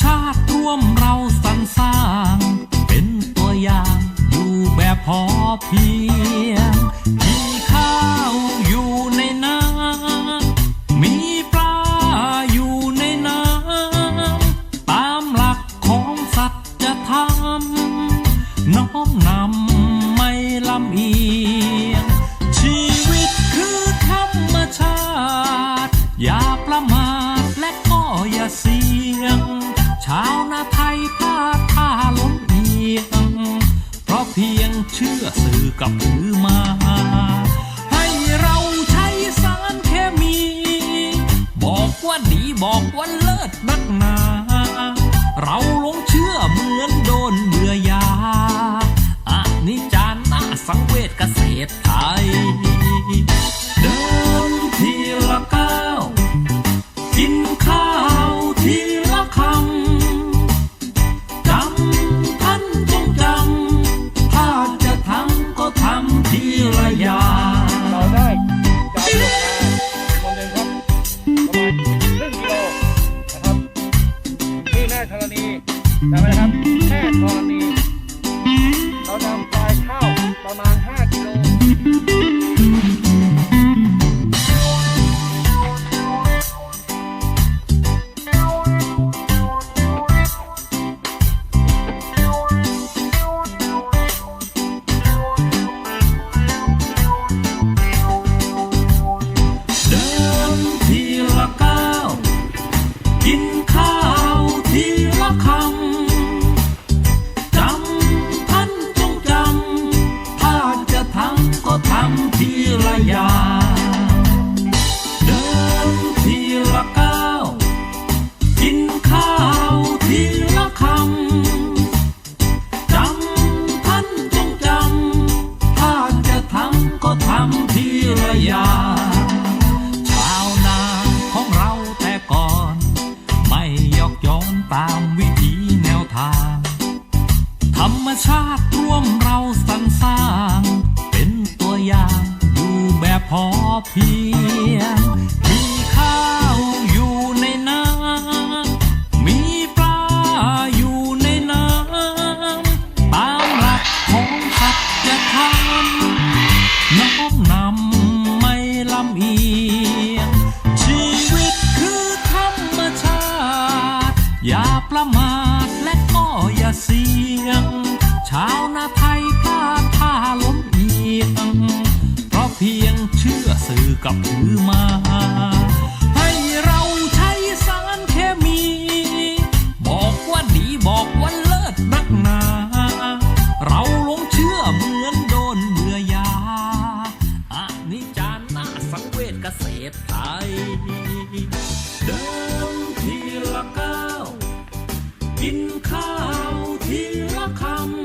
ชาติร่วมเราสรรสร้าง เป็นตัวอย่างอยู่แบบพอเพียงมีข้าวอยู่ในน้ำมีปลาอยู่ในน้ำตามหลักของสัจธรรมน้อมนำไม่ลำเอียง ชีวิตคือธรรมชาติ อย่าประมาทและก็อย่าเสี่ย ชาวนาไทยพลาดท่าล้มเอียง เพราะเพียงเชื่อสื่อกับถือมา ให้เราใช้สารเคมี บอกว่าดีบอกว่าเลิศนักหนา เราหลงเชื่อเหมือนโดนเบื่อยาอันนี้จานหน้าสังเวชเกษตร ทำทีละยาเราได้จากลงมาเป็นคนหนึ่งครับประมาณครึ่งกิโลนะครับที่แม่ธรณีจำไว้นะครับแม่ธรณีเรานำปลายข้าวประมาณ 5 กิโล อเพียง มีข้าวอยู่ในน้ำ มีปลาอยู่ในน้ำ ตามหลักของสัจธรรมน้อมนำไม่ลำเอียง ชีวิตคือธรรมชาติ อย่าประมาทและก็อย่าเสี่ยง ชาวนาไทยพลา กับถือมาให้เราใช้สารเคมี บอกว่าดีบอกว่าเลิศนักหนา เราหลงเชื่อเหมือนโดนเบื่อยาอันนี้จานหน้าสังเวชเกษตรไทย เดินทีละก้าวกินข้าวทีละคำ